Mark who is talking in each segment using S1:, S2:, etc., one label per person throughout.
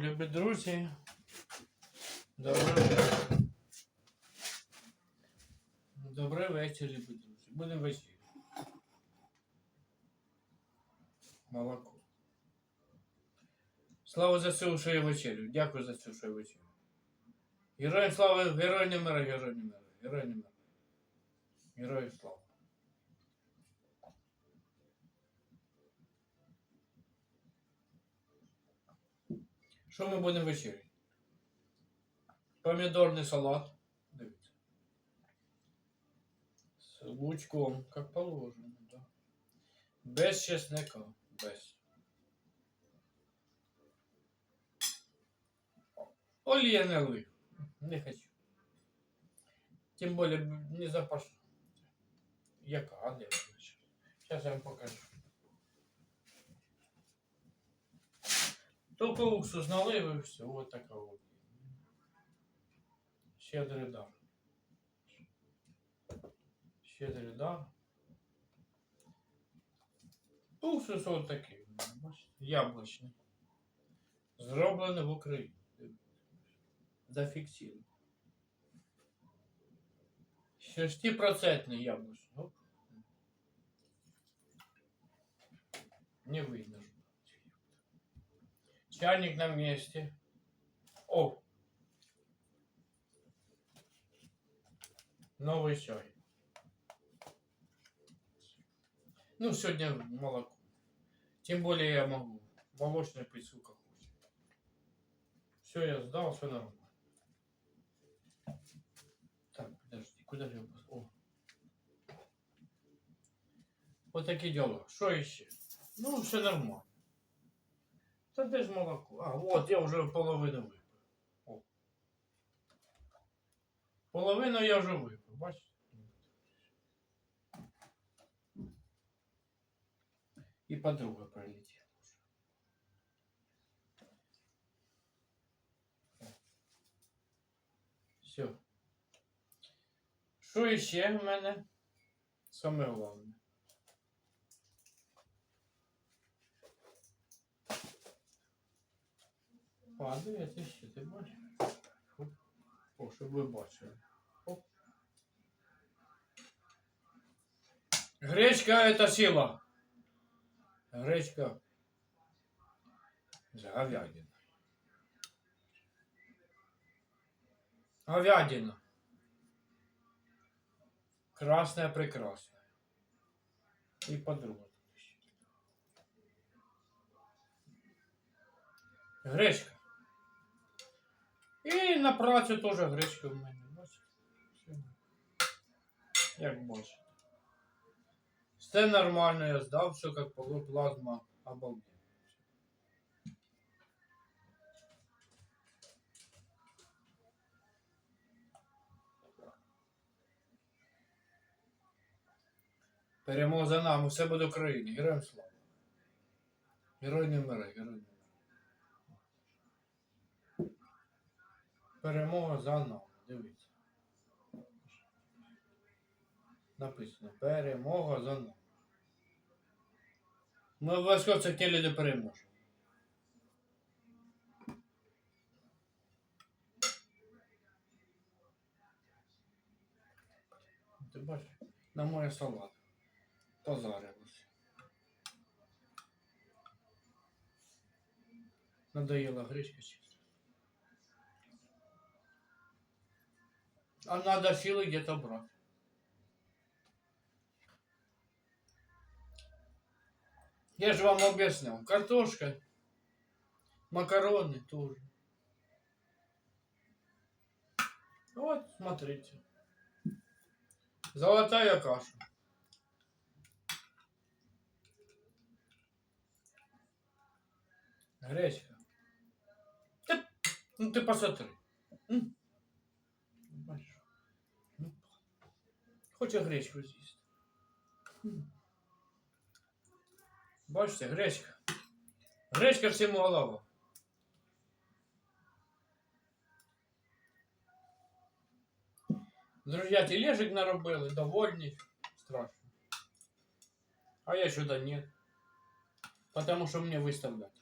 S1: Любі друзі. Добрий. Добрий вечір, любі друзі. Будемо вечір. Молоко. Слава за цю, що я вечерю. Дякую за цю, що я вечерю. Героям слава, героям мира, героям мира, героям мира. Героям слава. Що ми будемо вечеряти? Помідорний салат. Дивіться. З лучком, як положено, да. Без чесника. Без. Олія не лив. Не хочу. Тим більше не запашу. Яка, де? Зараз я вам покажу. Только уксус налив і все, вот така вот. Щедрий дар. Щедрий дар. Уксус от такий, яблучний. Зроблений в Україні. Зафіксировано. 6% яблучний. Не видно. Чайник на месте. О! Новый чай. Ну, сегодня молоко. Тем более я могу. Молочный пить сколько хочет. Все, я сдал, все нормально. Так, подожди, куда же я О. Вот такие дела. Что еще? Ну, все нормально. Та де ж молоко? А, от я вже половину випив. О. Половину я вже випив, бачите? І подруга прилетіла. Все. Що ще в мене? Саме головне. Падає, ти ще ти бачиш? О, щоб ви бачили. Гречка это сила. Гречка з говядина. Говядина. Красная прекрасная. И подруга. Гречка. І на працю теж гречка в мене. Як бачите. Все нормально, я здав, все як було, плазма обалденно. Перемога за нами, все буде Україні. Героям слава. Герой не вмирай, герой не вмирай. Перемога за нами. Дивіться. Написано. Перемога за нами. Ми обов'язково це тілі не переможемо. Ти бачиш? На моє салат. Позарилося. Надоела гречка чисто. А надо силы где-то брать. Я же вам объяснял. Картошка, макароны тоже. Вот, смотрите. Золотая каша. Гречка. Та, ну ты посмотри. Хоче гречку з'їсти. Бачите, гречка. Гречка всьому голова. Друзья, тележек наробили, довольні. Страшно. А я сюда нет. Потому что мне выставлять.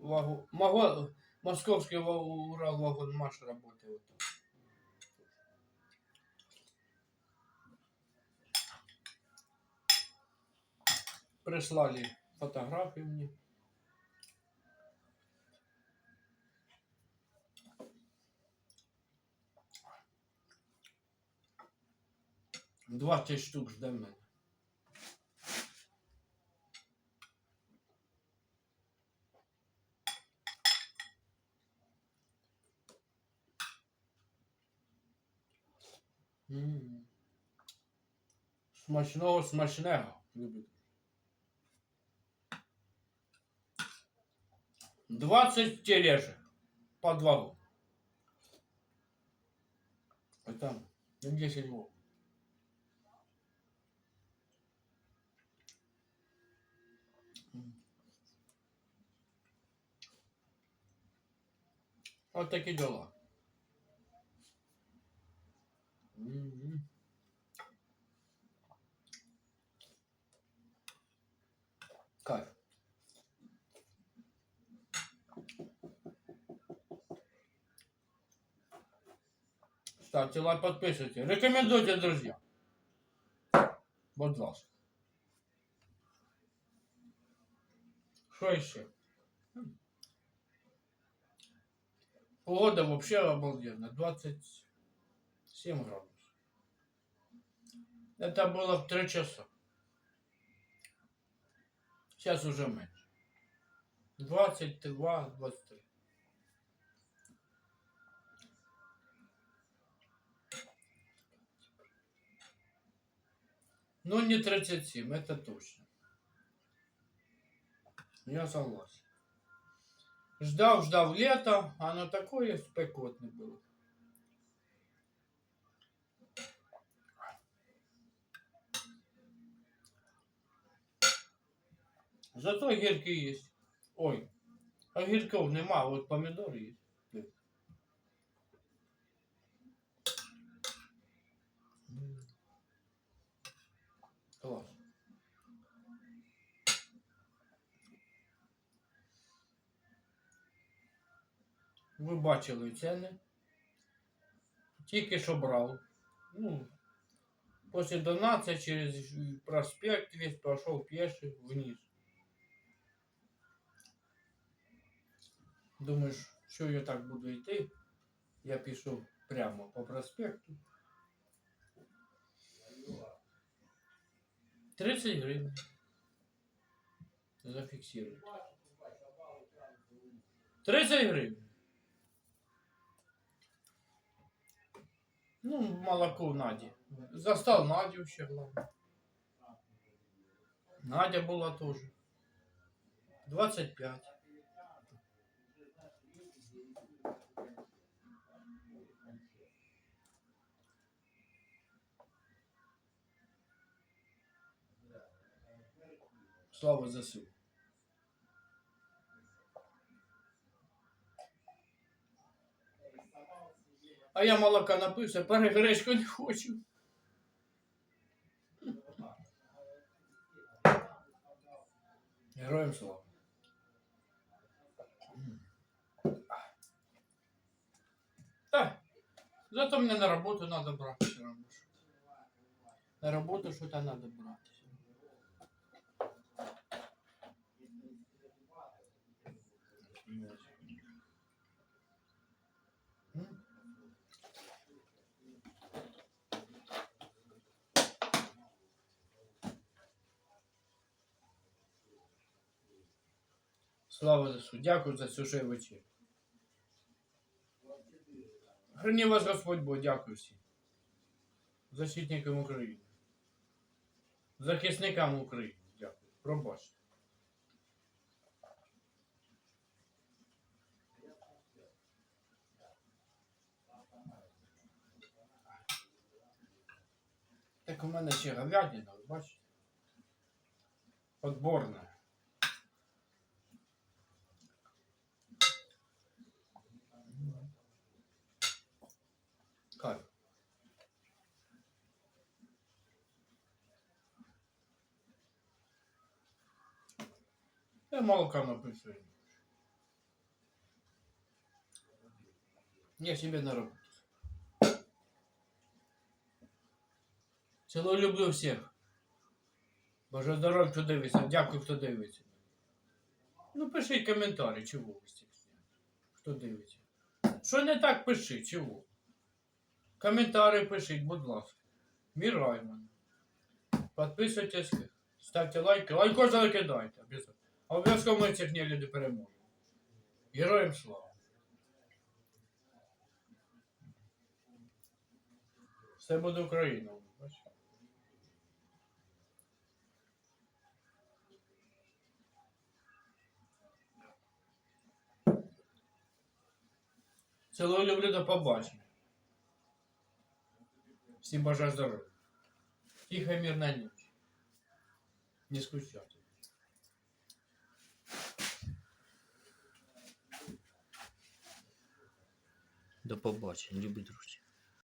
S1: вагон, маго, московский Урал вагон Маш работает. Прислали фотографии мне. Двадцять штук жде мене. Смачного смачного. Любить. 20 тележек по два. А там на 10 вов. М. Вот такие дела. Кайф. Ставьте лайк, подписывайтесь. Рекомендуйте, друзья. Будь ласка. Что еще? Погода вообще обалденная. 27 градусов. Это было в 3 часа. Сейчас уже меньше. 22, Ну, не 37, это точно. Я согласен. Ждал, ждал лето, оно такое спекотное было. Зато огірки есть. Ой, огірків нема, от помідори є. Ви бачили ціни. Тільки що брав. Ну, після Донаця через проспект весь пішов піший вниз. Думаєш, що я так буду йти? Я пішов прямо по проспекту. 30 гривень. Зафіксируйте. 30 гривень. Ну, молоко Наді. Застал Надю ще главное. Надя була теж. 25. Слава ЗСУ. А я молока напився, перегречку не хочу. Героям слава. Так, зато мне на работу надо брать. На работу что-то надо брать. М? Слава ЗСУ. Дякую за цю же вечір. Храні вас Господь Бог, дякую всім. Защитникам України. Захисникам України. Дякую. Пробачте. Так у мене ще говядина, бачите? Подборна. Я молока написую. Я себе на роботу. Цілую люблю всіх. Боже здоров'я, хто дивиться. Дякую, хто дивиться. Ну, пишіть коментарі, чого ви. Хто дивиться. Що не так пишіть, чого? Коментарі пишіть, будь ласка. Мірай мене. Підписуйтесь, ставте лайки. Лайко закидайте. обов'язково. Обов'язково ми цих не переможемо. Героям слава. Все буде Україна. Цілую люблю до побачення. Всім бажаю здоров'я. Тиха мирна ніч. Не скучайте. До побачення, любі друзі.